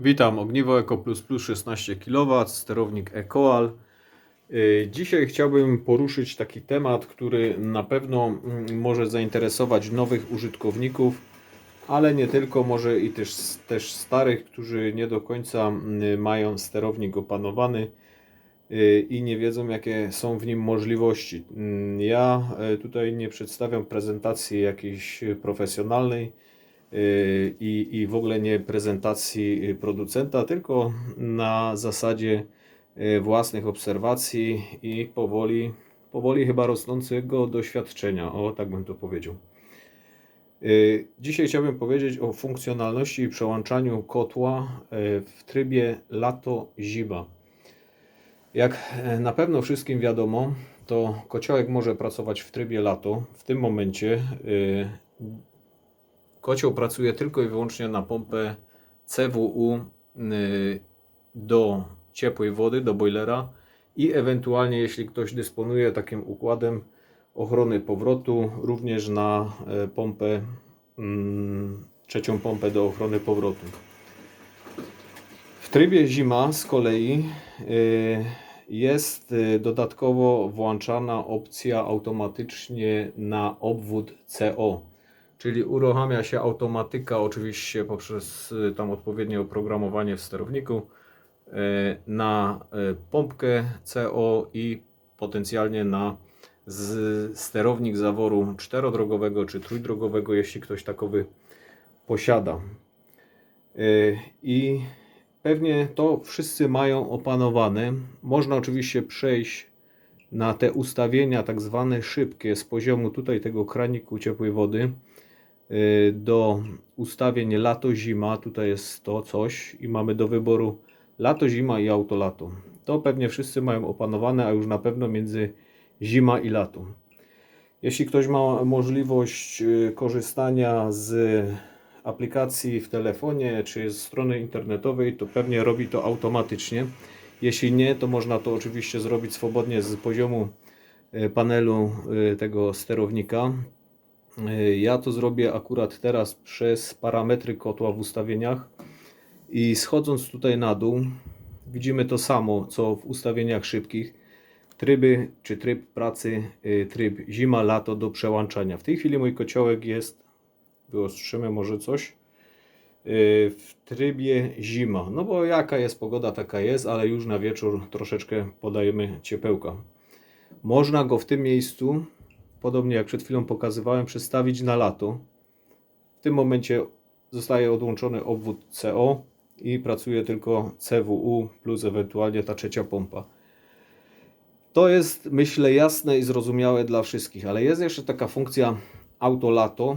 Witam, ogniwo Eco Plus Plus 16 kW, sterownik EcoAl. Y, Dzisiaj chciałbym poruszyć taki temat, który na pewno mm, może zainteresować nowych użytkowników, ale nie tylko, może i też, też starych, którzy nie do końca mm, mają sterownik opanowany y, i nie wiedzą, jakie są w nim możliwości. Mm, Ja e, tutaj nie przedstawiam prezentacji jakiejś profesjonalnej i, i w ogóle nie prezentacji y, producenta, tylko na zasadzie y, własnych obserwacji i powoli, powoli chyba rosnącego doświadczenia. O, tak bym to powiedział. Y, Dzisiaj chciałbym powiedzieć o funkcjonalności i przełączaniu kotła w trybie lato-zima. Jak na pewno wszystkim wiadomo, to kociołek może pracować w trybie lato. W tym momencie kocioł pracuje tylko i wyłącznie na pompę CWU y, do ciepłej wody, do boilera i ewentualnie jeśli ktoś dysponuje takim układem ochrony powrotu, również na e, pompę, mm, trzecią pompę do ochrony powrotu. W trybie zima z kolei y, jest y, dodatkowo włączana opcja automatycznie na obwód CO, czyli uruchamia się automatyka oczywiście poprzez y, tam odpowiednie oprogramowanie w sterowniku y, na y, pompkę CO i potencjalnie na sterownik zaworu czterodrogowego czy trójdrogowego, jeśli ktoś takowy posiada. I pewnie to wszyscy mają opanowane. Można oczywiście przejść na te ustawienia tak zwane szybkie z poziomu tutaj tego kraniku ciepłej wody do ustawień lato-zima. Tutaj jest to coś i mamy do wyboru lato-zima i auto-lato. To pewnie wszyscy mają opanowane, a już na pewno między zima i lato. Jeśli ktoś ma możliwość y, korzystania z aplikacji w telefonie czy z strony internetowej, to pewnie robi to automatycznie. Jeśli nie, to można to oczywiście zrobić swobodnie z poziomu y, panelu y, tego sterownika. Y, Ja to zrobię akurat teraz przez parametry kotła w ustawieniach i schodząc tutaj na dół widzimy to samo co w ustawieniach szybkich tryby czy tryb pracy, y, tryb zima, lato do przełączania. W tej chwili mój kociołek jest, wyostrzymy może coś, y, w trybie zima. No bo jaka jest pogoda, taka jest, ale już na wieczór troszeczkę podajemy ciepełka. Można go w tym miejscu, podobnie jak przed chwilą pokazywałem, przestawić na lato. W tym momencie zostaje odłączony obwód CO i pracuje tylko CWU plus ewentualnie ta trzecia pompa. To jest, myślę, jasne i zrozumiałe dla wszystkich, ale jest jeszcze taka funkcja autolato.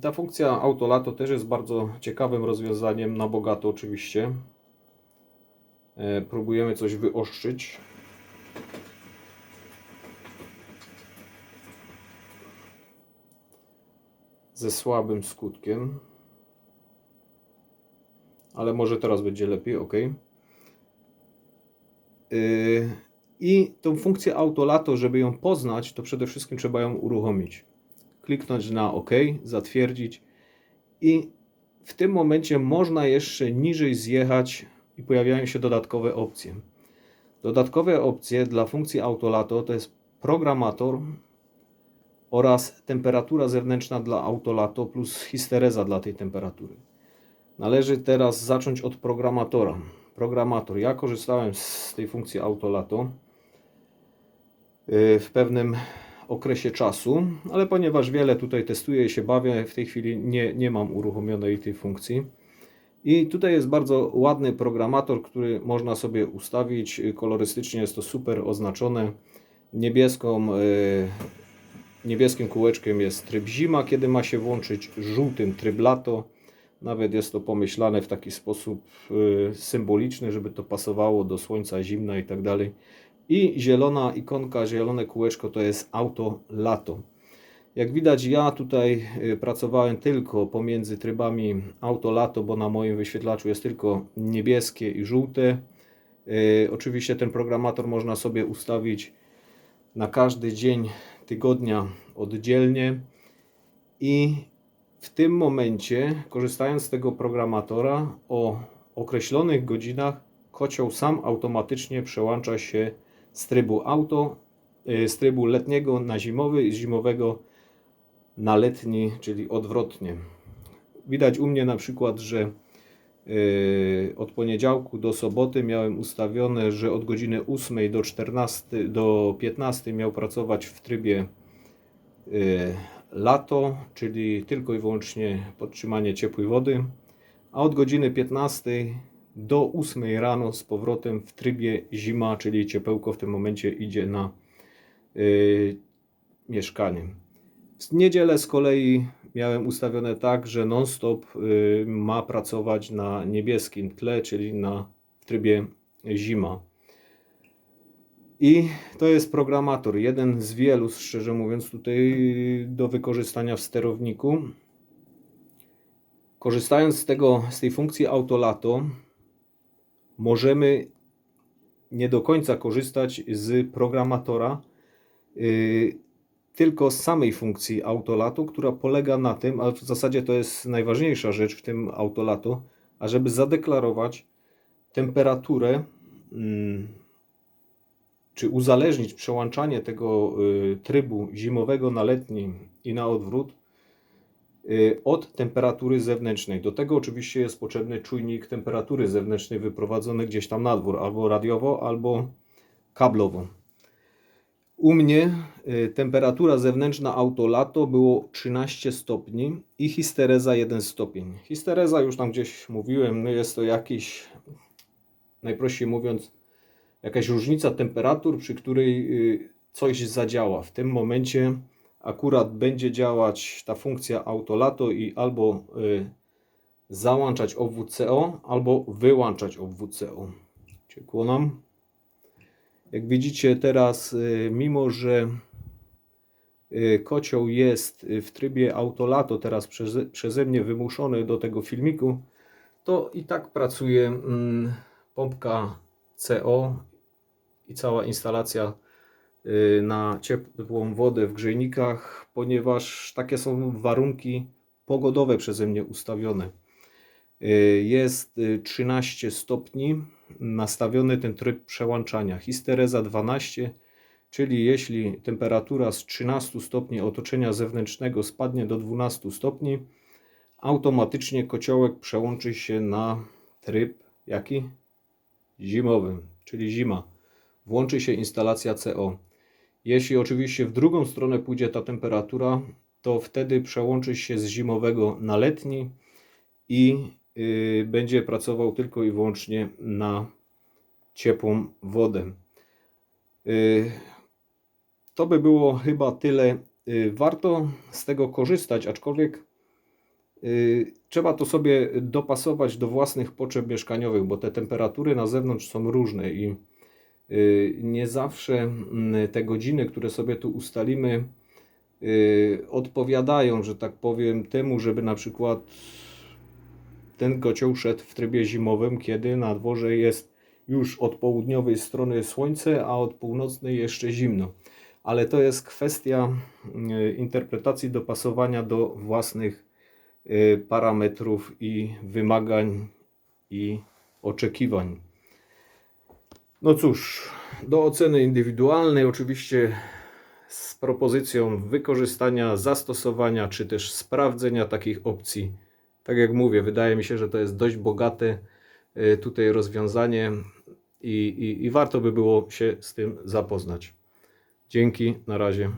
Ta funkcja autolato też jest bardzo ciekawym rozwiązaniem, na bogato oczywiście. E, próbujemy coś wyostrzyć. Ze słabym skutkiem. Ale może teraz będzie lepiej, ok. Yy, i tą funkcję autolato, żeby ją poznać, to przede wszystkim trzeba ją uruchomić. Kliknąć na OK, zatwierdzić i w tym momencie można jeszcze niżej zjechać i pojawiają się dodatkowe opcje. Dodatkowe opcje dla funkcji autolato to jest programator oraz temperatura zewnętrzna dla autolato plus histereza dla tej temperatury. Należy teraz zacząć od programatora. Programator. Ja korzystałem z tej funkcji autolato w pewnym okresie czasu, ale ponieważ wiele tutaj testuję i się bawię, w tej chwili nie, nie mam uruchomionej tej funkcji. I tutaj jest bardzo ładny programator, który można sobie ustawić. Kolorystycznie jest to super oznaczone. Niebieską, e, niebieskim kółeczkiem jest tryb zima, kiedy ma się włączyć, żółtym tryb lato. Nawet jest to pomyślane w taki sposób e, symboliczny, żeby to pasowało do słońca, zimna i tak dalej. I zielona ikonka, zielone kółeczko to jest auto lato. Jak widać ja tutaj y, pracowałem tylko pomiędzy trybami auto lato, bo na moim wyświetlaczu jest tylko niebieskie i żółte. Y, Oczywiście ten programator można sobie ustawić na każdy dzień tygodnia oddzielnie i w tym momencie korzystając z tego programatora o określonych godzinach kocioł sam automatycznie przełącza się z trybu auto, y, z trybu letniego na zimowy i z zimowego na letni, czyli odwrotnie. Widać u mnie na przykład, że od poniedziałku do soboty miałem ustawione, że od godziny 8 do 14 do 15 miał pracować w trybie y, lato, czyli tylko i wyłącznie podtrzymanie ciepłej wody, a od godziny 15 do 8 rano z powrotem w trybie zima, czyli ciepełko w tym momencie idzie na y, mieszkanie. W niedzielę z kolei miałem ustawione tak, że non-stop y, ma pracować na niebieskim tle, czyli na w trybie zima. I to jest programator, jeden z wielu, szczerze mówiąc, tutaj do wykorzystania w sterowniku. Korzystając z tego, z tej funkcji autolato, możemy nie do końca korzystać z programatora, yy, tylko z samej funkcji autolato, która polega na tym, a w zasadzie to jest najważniejsza rzecz w tym autolato, ażeby zadeklarować temperaturę, mm, czy uzależnić przełączanie tego y, trybu zimowego na letni i na odwrót y, od temperatury zewnętrznej. Do tego oczywiście jest potrzebny czujnik temperatury zewnętrznej wyprowadzony gdzieś tam na dwór, albo radiowo, albo kablowo. U mnie y, temperatura zewnętrzna auto-lato było 13 stopni i histereza 1 stopień. Histereza już tam gdzieś mówiłem, no jest to jakiś, najprościej mówiąc, jakaś różnica temperatur, przy której y, coś zadziała. W tym momencie akurat będzie działać ta funkcja auto-lato i albo y, załączać obwód-CO, albo wyłączać obwód-CO. Ciekło nam. Jak widzicie teraz, y, mimo że y, kocioł jest y, w trybie autolato teraz przeze, przeze mnie wymuszony do tego filmiku, to i tak pracuje mm, pompka CO i cała instalacja na ciepłą wodę w grzejnikach, ponieważ takie są warunki pogodowe przeze mnie ustawione. Jest 13 stopni, nastawiony ten tryb przełączania. Histereza 12, czyli jeśli temperatura z 13 stopni otoczenia zewnętrznego spadnie do 12 stopni, automatycznie kociołek przełączy się na tryb jaki? Zimowy, czyli zima. Włączy się instalacja CO. Jeśli oczywiście w drugą stronę pójdzie ta temperatura, to wtedy przełączy się z zimowego na letni i będzie pracował tylko i wyłącznie na ciepłą wodę. Y, to by było chyba tyle. Y, warto z tego korzystać, aczkolwiek trzeba to sobie dopasować do własnych potrzeb mieszkaniowych, bo te temperatury na zewnątrz są różne i nie zawsze mm, te godziny, które sobie tu ustalimy, odpowiadają, że tak powiem, temu, żeby na przykład ten kocioł szedł w trybie zimowym, kiedy na dworze jest już od południowej strony słońce, a od północnej jeszcze zimno. Ale to jest kwestia e, interpretacji, dopasowania do własnych e, parametrów i wymagań i oczekiwań. No cóż, do oceny indywidualnej oczywiście z propozycją wykorzystania, zastosowania czy też sprawdzenia takich opcji tak jak mówię, wydaje mi się, że to jest dość bogate y, tutaj rozwiązanie i, i, i warto by było się z tym zapoznać. Dzięki, na razie.